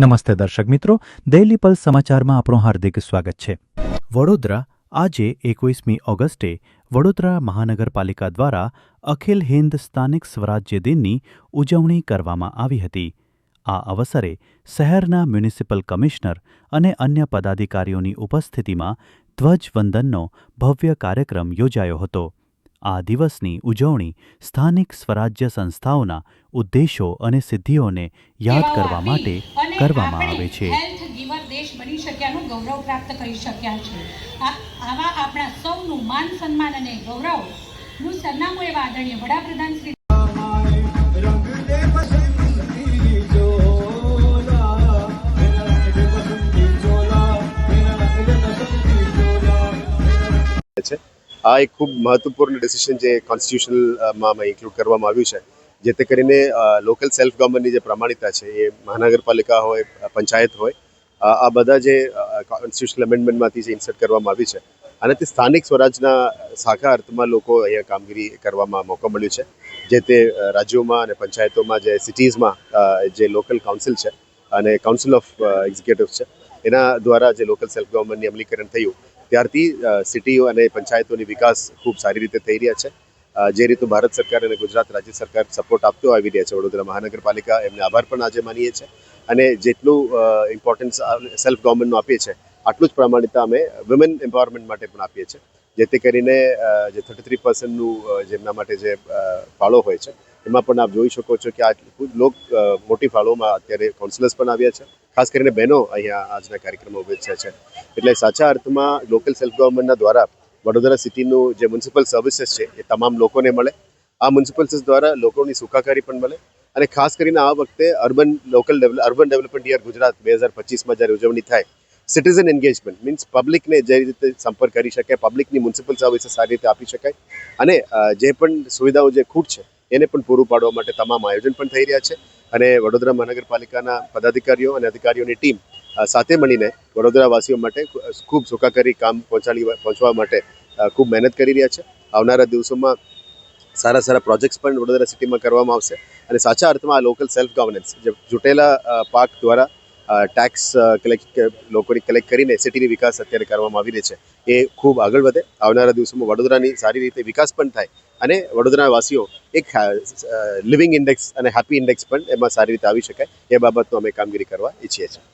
નમસ્તે દર્શક મિત્રો દૈલી પલ સમાચારમાં આપણું હાર્દિક સ્વાગત છે. વડોદરા આજે એકવીસમી ઓગસ્ટે વડોદરા મહાનગરપાલિકા દ્વારા અખિલ હિન્દ સ્થાનિક સ્વરાજ્ય દિનની ઉજવણી કરવામાં આવી હતી. આ અવસરે શહેરના મ્યુનિસિપલ કમિશનર અને અન્ય પદાધિકારીઓની ઉપસ્થિતિમાં ધ્વજવંદનનો ભવ્ય કાર્યક્રમ યોજાયો હતો. આ દિવસની ઉજવણી સ્થાનિક સ્વરાજ્ય સંસ્થાઓના ઉદ્દેશો અને સિદ્ધિઓને યાદ કરવા માટે કરવામાં આવે છે. હેલ્થ ગીવર દેશ બની શક્યાનું ગૌરવ પ્રાપ્ત કરી શક્યા છે. આવા આપણા સૌનું માન સન્માન અને ગૌરવનું સરનામું એવા આદરણીય વડાપ્રધાન શ્રી આ એક ખૂબ મહત્વપૂર્ણ ડિસિઝન જે કોન્સ્ટિટ્યુશનલમાં ઇન્ક્લુડ કરવામાં આવ્યું છે. જેથી કરીને લોકલ સેલ્ફ ગવર્મેન્ટની જે પ્રમાણિકતા છે, એ મહાનગરપાલિકા હોય પંચાયત હોય આ બધા જે કોન્સ્ટિટ્યુશનલ અમેન્ડમેન્ટમાંથી જે ઇન્સર્ટ કરવામાં આવી છે. અને તે સ્થાનિક સ્વરાજના સાખા અર્થમાં લોકો અહીંયા કામગીરી કરવામાં મોકો મળ્યો છે. જે તે રાજ્યોમાં અને પંચાયતોમાં જે સિટીઝમાં જે લોકલ કાઉન્સિલ છે અને કાઉન્સિલ ઓફ એક્ઝિક્યુટિવ છે, એના દ્વારા જે લોકલ સેલ્ફ ગવર્મેન્ટની અમલીકરણ થયું ત્યારથી સિટીઓ અને પંચાયતોની વિકાસ ખૂબ સારી રીતે થઈ રહ્યા છે. જે રીતનું ભારત સરકાર અને ગુજરાત રાજ્ય સરકાર સપોર્ટ આપતો આવી રહ્યા છે વડોદરા મહાનગરપાલિકા, એમને આભાર પણ આજે માનીએ છીએ. અને જેટલું ઇમ્પોર્ટન્સ સેલ્ફ ગવર્મેન્ટનું આપીએ છીએ, આટલું જ પ્રમાણિકતા અમે વિમેન એમ્પાવરમેન્ટ માટે પણ આપીએ છીએ. જેથી કરીને જે થર્ટી થ્રી પર્સન્ટનું જેમના માટે જે ફાળો હોય છે એમાં પણ આપ જોઈ શકો છો કે આ લોક મોટી ફાળોમાં અત્યારે કાઉન્સિલર્સ પણ આવ્યા છે. ખાસ કરીને બહેનો અહીંયા આજના કાર્યક્રમમાં ઉપસ્થિત છે. એટલે સાચા અર્થમાં લોકલ સેલ્ફ ગવર્મેન્ટના દ્વારા વડોદરા સિટીનું જે મ્યુનિસિપલ સર્વિસીસ છે એ તમામ લોકોને મળે. આ મ્યુનિસિપલ દ્વારા લોકોની સુખાકારી પણ મળે. અને ખાસ કરીને આ વખતે urban local urban development year Gujarat બે હજાર પચીસમાં જ્યારે ઉજવણી થાય સિટીઝન એન્ગેજમેન્ટ મીન્સ પબ્લિકને જે રીતે સંપર્ક કરી શકાય પબ્લિકની મ્યુનિસિપલ સર્વિસીસ સારી રીતે આપી શકાય. અને જે પણ સુવિધાઓ જે ખૂટ છે એને પણ પૂરું પાડવા માટે તમામ આયોજન પણ થઈ રહ્યા છે. અને વડોદરા મહાનગરપાલિકાના પદાધિકારીઓ અને અધિકારીઓની ટીમ સાથે મળીને વડોદરાવાસીઓ માટે ખૂબ સુખાકારી કામ પહોંચાડી, પહોંચવા માટે ખૂબ મહેનત કરી રહ્યા છે. આવનારા દિવસોમાં સારા સારા પ્રોજેક્ટ્સ પણ વડોદરા સિટીમાં કરવામાં આવશે. અને સાચા અર્થમાં આ લોકલ સેલ્ફ ગવર્નન્સ જે જૂટેલા પાક દ્વારા ટેક્સ કલેક્ટ લોકોની કલેક્ટ કરીને સિટીની વિકાસ અત્યારે કરવામાં આવી રહી છે. એ ખૂબ આગળ વધે. આવનારા દિવસોમાં વડોદરાની સારી રીતે વિકાસ પણ થાય. અને વડોદરા વાસીઓ એક લિવિંગ ઇન્ડેક્સ અને હેપી ઇન્ડેક્સ પણ એમાં સારી રીતે આવી શકાય. એ બાબતનો અમે કામગીરી કરવા ઈચ્છીએ છીએ.